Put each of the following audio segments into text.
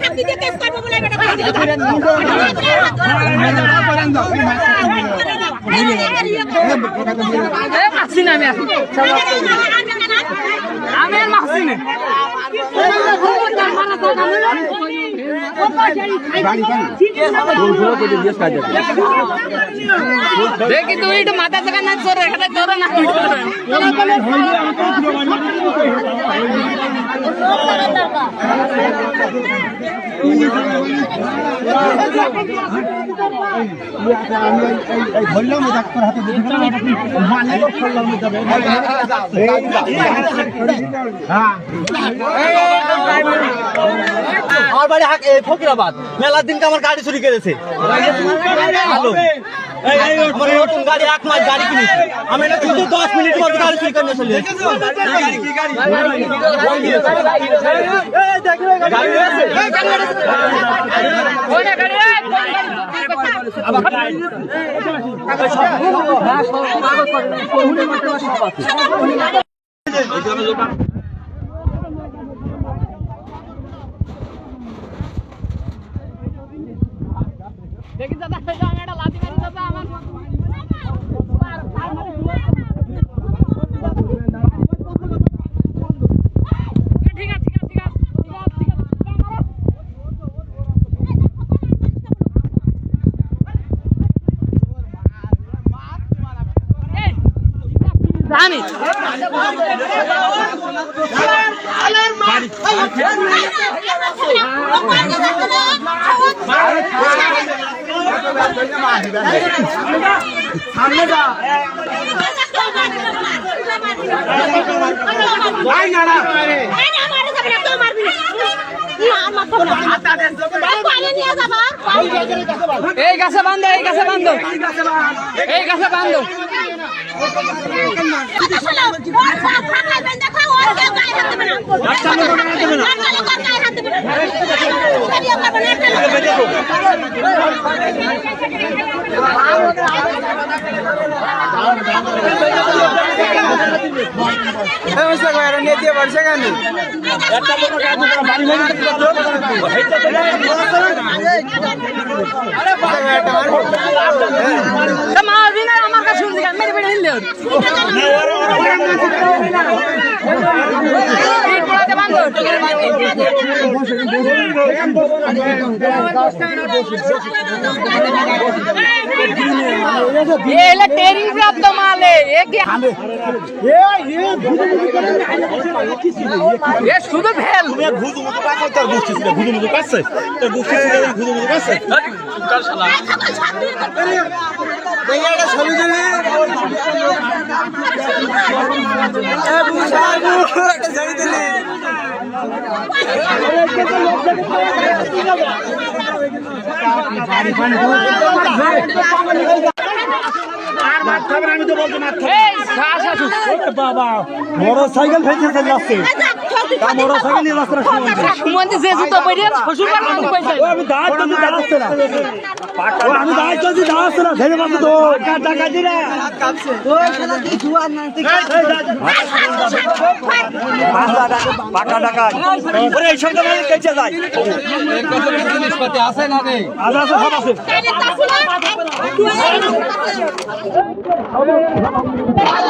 সাক্ষী দিয়ে কেস করব বলে বেটা মাসি না আমি আমি মাসি না দেখি তুই মাথা জায়গা না চোর এখানে চোর না মানে আমার বাড়ি ফকিরাবাদ মেলার দিনকে আমার গাড়ি চুরি করেছে গাড়ি এক মাস গাড়ি কিনেছি আমি এটা কিন্তু দশ মিনিট মধ্যে গাড়ি চুরি করে চলে এসেছি। এই, দেখো, দাদা একটা লাথি মারি। ঠিক আছে জানি এই গাছে বান্ধো এই গাছে বান্ধো। এই গাছে বান্ধো তা মারবি না আমার কাছে শুনছি কেন মেরে মেরে ये ले टेरिंग प्राप्त माल है ये क्या ये শুধু ভেল ঘুজু মতো পাচ্ছে তোর বুঝছিস না ঘুজু মতো পাচ্ছে তোর বুঝছিস না ঘুজু মতো পাচ্ছে আমি তো বলতে মাত্র এই শ্বাস আসু বাবা মোটর সাইকেল ফেলছে চলে যাচ্ছে তা মোটর সাইকেল নিয়ে রাস্তা সুমন্তি যে জুতো পরে শ্বশুর বাড়ি পয়সা আমি দাঁড় তো দাঁড়াচ্ছে না আমি দাঁড় তো দাঁড়াচ্ছে না ধরে মাত্র তো। টাকা দিরা পাকা টাকা ওরে এই সব মানে কেচে যায়। জিনিসপাতি আছে না রে আজ আছে সব আছে আর কি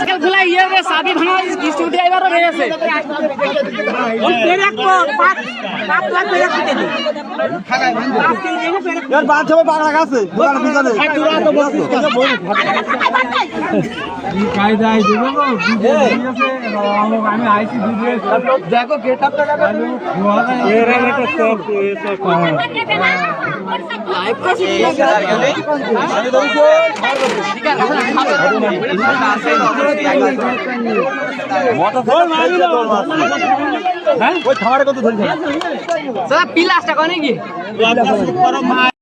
আজকালগুলা ইয়ে রে শাদি ভাঙা কিস্তি ড্রাইভারও রয়েছে এর বাদ হবে বাংলা কাছে দোকান পিছনে কি কায়দায় দেবো আমি আইছি দুধে দেখো গেট আপটা দেখো। এর একটা সব এসে লাইভ কাছে আমি দৌড় পিলাসটা কনে কি